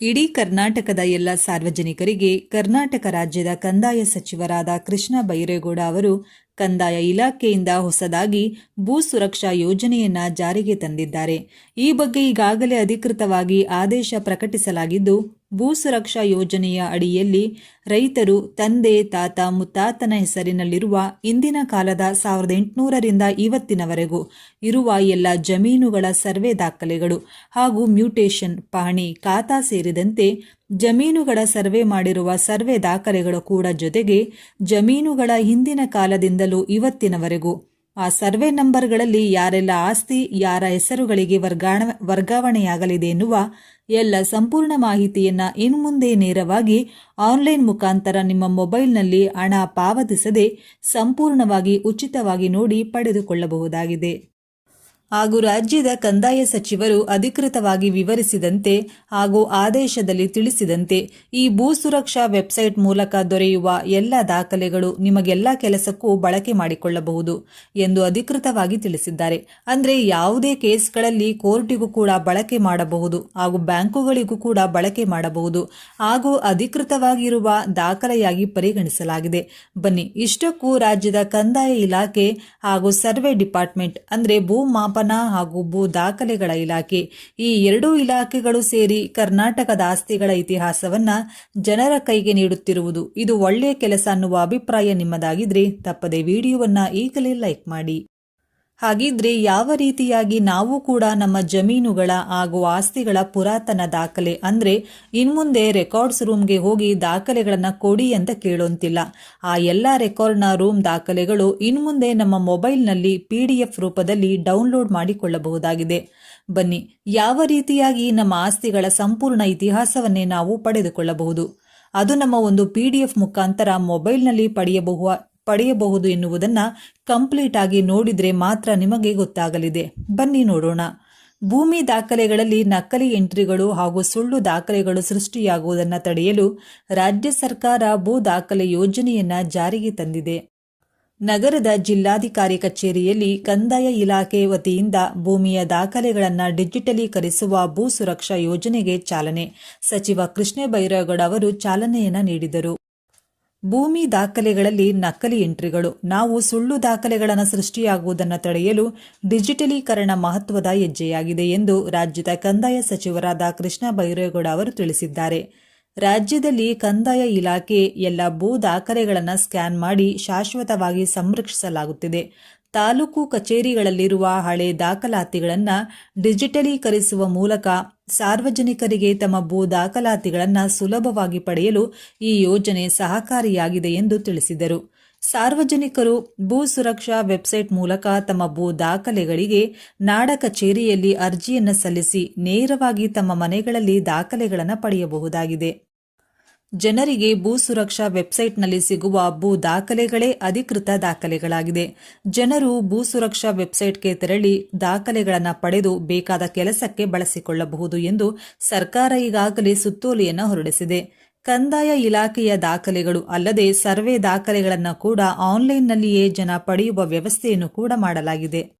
ಇಡೀ ಕರ್ನಾಟಕದ ಎಲ್ಲ ಸಾರ್ವಜನಿಕರಿಗೆ ಕರ್ನಾಟಕ ರಾಜ್ಯದ ಕಂದಾಯ ಸಚಿವರಾದ ಕೃಷ್ಣ ಬೈರೇಗೌಡ ಅವರು ಕಂದಾಯ ಇಲಾಖೆಯಿಂದ ಹೊಸದಾಗಿ ಭೂ ಸುರಕ್ಷಾ ಯೋಜನೆಯನ್ನ ಜಾರಿಗೆ ತಂದಿದ್ದಾರೆ. ಈ ಬಗ್ಗೆ ಈಗಾಗಲೇ ಅಧಿಕೃತವಾಗಿ ಆದೇಶ ಪ್ರಕಟಿಸಲಾಗಿದ್ದು ಭೂ ಸುರಕ್ಷಾ ಯೋಜನೆಯ ಅಡಿಯಲ್ಲಿ ರೈತರು ತಂದೆ, ತಾತ, ಮುತ್ತಾತನ ಹೆಸರಿನಲ್ಲಿರುವ ಇಂದಿನ ಕಾಲದ ಸಾವಿರದ ಎಂಟುನೂರರಿಂದ ಇವತ್ತಿನವರೆಗೂ ಇರುವ ಎಲ್ಲ ಜಮೀನುಗಳ ಸರ್ವೆ ದಾಖಲೆಗಳು ಹಾಗೂ ಮ್ಯೂಟೇಷನ್ ಪಹಣಿ ಖಾತಾ ಸೇರಿದಂತೆ ಜಮೀನುಗಳ ಸರ್ವೆ ಮಾಡಿರುವ ಸರ್ವೆ ದಾಖಲೆಗಳು ಕೂಡ ಜೊತೆಗೆ ಜಮೀನುಗಳ ಹಿಂದಿನ ಕಾಲದಿಂದಲೂ ಇವತ್ತಿನವರೆಗೂ ಆ ಸರ್ವೆ ನಂಬರ್ಗಳಲ್ಲಿ ಯಾರೆಲ್ಲ ಆಸ್ತಿ, ಯಾರ ಹೆಸರುಗಳಿಗೆ ವರ್ಗಾಣ, ವರ್ಗಾವಣೆಯಾಗಲಿದೆ ಎನ್ನುವ ಎಲ್ಲ ಸಂಪೂರ್ಣ ಮಾಹಿತಿಯನ್ನ ಇನ್ನು ಮುಂದೆ ನೇರವಾಗಿ ಆನ್ಲೈನ್ ಮುಖಾಂತರ ನಿಮ್ಮ ಮೊಬೈಲ್ನಲ್ಲಿ ಹಣ ಪಾವತಿಸದೆ ಸಂಪೂರ್ಣವಾಗಿ ಉಚಿತವಾಗಿ ನೋಡಿ ಪಡೆದುಕೊಳ್ಳಬಹುದಾಗಿದೆ. ಹಾಗೂ ರಾಜ್ಯದ ಕಂದಾಯ ಸಚಿವರು ಅಧಿಕೃತವಾಗಿ ವಿವರಿಸಿದಂತೆ ಹಾಗೂ ಆದೇಶದಲ್ಲಿ ತಿಳಿಸಿದಂತೆ ಈ ಭೂ ಸುರಕ್ಷಾ ವೆಬ್ಸೈಟ್ ಮೂಲಕ ದೊರೆಯುವ ಎಲ್ಲ ದಾಖಲೆಗಳು ನಿಮಗೆಲ್ಲ ಕೆಲಸಕ್ಕೂ ಬಳಕೆ ಮಾಡಿಕೊಳ್ಳಬಹುದು ಎಂದು ಅಧಿಕೃತವಾಗಿ ತಿಳಿಸಿದ್ದಾರೆ. ಅಂದರೆ ಯಾವುದೇ ಕೇಸ್ಗಳಲ್ಲಿ ಕೋರ್ಟಿಗೂ ಕೂಡ ಬಳಕೆ ಮಾಡಬಹುದು ಹಾಗೂ ಬ್ಯಾಂಕುಗಳಿಗೂ ಕೂಡ ಬಳಕೆ ಮಾಡಬಹುದು ಹಾಗೂ ಅಧಿಕೃತವಾಗಿರುವ ದಾಖಲೆಯಾಗಿ ಪರಿಗಣಿಸಲಾಗಿದೆ. ಬನ್ನಿ, ಇಷ್ಟಕ್ಕೂ ರಾಜ್ಯದ ಕಂದಾಯ ಇಲಾಖೆ ಹಾಗೂ ಸರ್ವೆ ಡಿಪಾರ್ಟ್ಮೆಂಟ್ ಅಂದರೆ ಭೂ ಮಾಪನ ಹಾಗೂ ಭೂ ದಾಖಲೆಗಳ ಇಲಾಖೆ ಈ ಎರಡೂ ಇಲಾಖೆಗಳು ಸೇರಿ ಕರ್ನಾಟಕದ ಆಸ್ತಿಗಳ ಇತಿಹಾಸವನ್ನ ಜನರ ಕೈಗೆ ನೀಡುತ್ತಿರುವುದು. ಇದು ಒಳ್ಳೆಯ ಕೆಲಸ ಅನ್ನುವ ಅಭಿಪ್ರಾಯ ನಿಮ್ಮದಾಗಿದ್ರೆ ತಪ್ಪದೆ ವಿಡಿಯೋವನ್ನ ಈಗಲೇ ಲೈಕ್ ಮಾಡಿ. ಹಾಗಿದ್ರೆ ಯಾವ ರೀತಿಯಾಗಿ ನಾವು ಕೂಡ ನಮ್ಮ ಜಮೀನುಗಳ ಹಾಗೂ ಆಸ್ತಿಗಳ ಪುರಾತನ ದಾಖಲೆ ಅಂದ್ರೆ ಇನ್ಮುಂದೆ ರೆಕಾರ್ಡ್ಸ್ ರೂಮ್ಗೆ ಹೋಗಿ ದಾಖಲೆಗಳನ್ನ ಕೊಡಿ ಅಂತ ಕೇಳೋಂತಿಲ್ಲ. ಆ ಎಲ್ಲ ರೆಕಾರ್ಡ್ನ ರೂಮ್ ದಾಖಲೆಗಳು ಇನ್ಮುಂದೆ ನಮ್ಮ ಮೊಬೈಲ್ನಲ್ಲಿ ಪಿ ಡಿ ಎಫ್ ರೂಪದಲ್ಲಿ ಡೌನ್ಲೋಡ್ ಮಾಡಿಕೊಳ್ಳಬಹುದಾಗಿದೆ. ಬನ್ನಿ, ಯಾವ ರೀತಿಯಾಗಿ ನಮ್ಮ ಆಸ್ತಿಗಳ ಸಂಪೂರ್ಣ ಇತಿಹಾಸವನ್ನೇ ನಾವು ಪಡೆದುಕೊಳ್ಳಬಹುದು? ಅದು ನಮ್ಮ ಒಂದು ಪಿ ಡಿ ಎಫ್ ಮುಖಾಂತರ ಮೊಬೈಲ್ನಲ್ಲಿ ಪಡೆಯಬಹು ಪಡೆಯಬಹುದು ಎನ್ನುವುದನ್ನು ಕಂಪ್ಲೀಟ್ ಆಗಿ ನೋಡಿದರೆ ಮಾತ್ರ ನಿಮಗೆ ಗೊತ್ತಾಗಲಿದೆ. ಬನ್ನಿ ನೋಡೋಣ. ಭೂಮಿ ದಾಖಲೆಗಳಲ್ಲಿ ನಕಲಿ ಎಂಟ್ರಿಗಳು ಹಾಗೂ ಸುಳ್ಳು ದಾಖಲೆಗಳು ಸೃಷ್ಟಿಯಾಗುವುದನ್ನು ತಡೆಯಲು ರಾಜ್ಯ ಸರ್ಕಾರ ಭೂ ದಾಖಲೆ ಯೋಜನೆಯನ್ನ ಜಾರಿಗೆ ತಂದಿದೆ. ನಗರದ ಜಿಲ್ಲಾಧಿಕಾರಿ ಕಚೇರಿಯಲ್ಲಿ ಕಂದಾಯ ಇಲಾಖೆ ವತಿಯಿಂದ ಭೂಮಿಯ ದಾಖಲೆಗಳನ್ನು ಡಿಜಿಟಲೀಕರಿಸುವ ಭೂ ಸುರಕ್ಷಾ ಯೋಜನೆಗೆ ಚಾಲನೆ ಸಚಿವ ಕೃಷ್ಣ ಬೈರೇಗೌಡ ಅವರು ಚಾಲನೆಯನ್ನು ನೀಡಿದರು. ಭೂಮಿ ದಾಖಲೆಗಳಲ್ಲಿ ನಕಲಿ ಎಂಟ್ರಿಗಳು. ನಾವು ಸುಳ್ಳು ದಾಖಲೆಗಳನ್ನು ಸೃಷ್ಟಿಯಾಗುವುದನ್ನು ತಡೆಯಲು ಡಿಜಿಟಲೀಕರಣ ಮಹತ್ವದ ಹೆಜ್ಜೆಯಾಗಿದೆ ಎಂದು ರಾಜ್ಯದ ಕಂದಾಯ ಸಚಿವರಾದ ಕೃಷ್ಣ ಬೈರೇಗೌಡ ಅವರು ತಿಳಿಸಿದ್ದಾರೆ. ರಾಜ್ಯದಲ್ಲಿ ಕಂದಾಯ ಇಲಾಖೆ ಎಲ್ಲ ಭೂ ದಾಖಲೆಗಳನ್ನು ಸ್ಕ್ಯಾನ್ ಮಾಡಿ ಶಾಶ್ವತವಾಗಿ ಸಂರಕ್ಷಿಸಲಾಗುತ್ತಿದೆ. ತಾಲೂಕು ಕಚೇರಿಗಳಲ್ಲಿರುವ ಹಳೆ ದಾಖಲಾತಿಗಳನ್ನು ಡಿಜಿಟಲೀಕರಿಸುವ ಮೂಲಕ ಸಾರ್ವಜನಿಕರಿಗೆ ತಮ್ಮ ಭೂ ದಾಖಲಾತಿಗಳನ್ನು ಸುಲಭವಾಗಿ ಪಡೆಯಲು ಈ ಯೋಜನೆ ಸಹಕಾರಿಯಾಗಿದೆ ಎಂದು ತಿಳಿಸಿದರು. ಸಾರ್ವಜನಿಕರು ಭೂ ಸುರಕ್ಷಾ ವೆಬ್ಸೈಟ್ ಮೂಲಕ ತಮ್ಮ ಭೂ ದಾಖಲೆಗಳಿಗೆ ನಾಡ ಕಚೇರಿಯಲ್ಲಿ ಅರ್ಜಿಯನ್ನು ಸಲ್ಲಿಸಿ ನೇರವಾಗಿ ತಮ್ಮ ಮನೆಗಳಲ್ಲಿ ದಾಖಲೆಗಳನ್ನು ಪಡೆಯಬಹುದಾಗಿದೆ. ಜನರಿಗೆ ಭೂ ಸುರಕ್ಷಾ ವೆಬ್ಸೈಟ್ನಲ್ಲಿ ಸಿಗುವ ಭೂ ದಾಖಲೆಗಳೇ ಅಧಿಕೃತ ದಾಖಲೆಗಳಾಗಿದೆ. ಜನರು ಭೂ ಸುರಕ್ಷಾ ವೆಬ್ಸೈಟ್ಗೆ ತೆರಳಿ ದಾಖಲೆಗಳನ್ನು ಪಡೆದು ಬೇಕಾದ ಕೆಲಸಕ್ಕೆ ಬಳಸಿಕೊಳ್ಳಬಹುದು ಎಂದು ಸರ್ಕಾರ ಈಗಾಗಲೇ ಸುತ್ತೋಲೆಯನ್ನು ಹೊರಡಿಸಿದೆ. ಕಂದಾಯ ಇಲಾಖೆಯ ದಾಖಲೆಗಳು ಅಲ್ಲದೆ ಸರ್ವೆ ದಾಖಲೆಗಳನ್ನು ಕೂಡ ಆನ್ಲೈನ್ನಲ್ಲಿಯೇ ಜನ ಪಡೆಯುವ ವ್ಯವಸ್ಥೆಯನ್ನು ಕೂಡ ಮಾಡಲಾಗಿದೆ.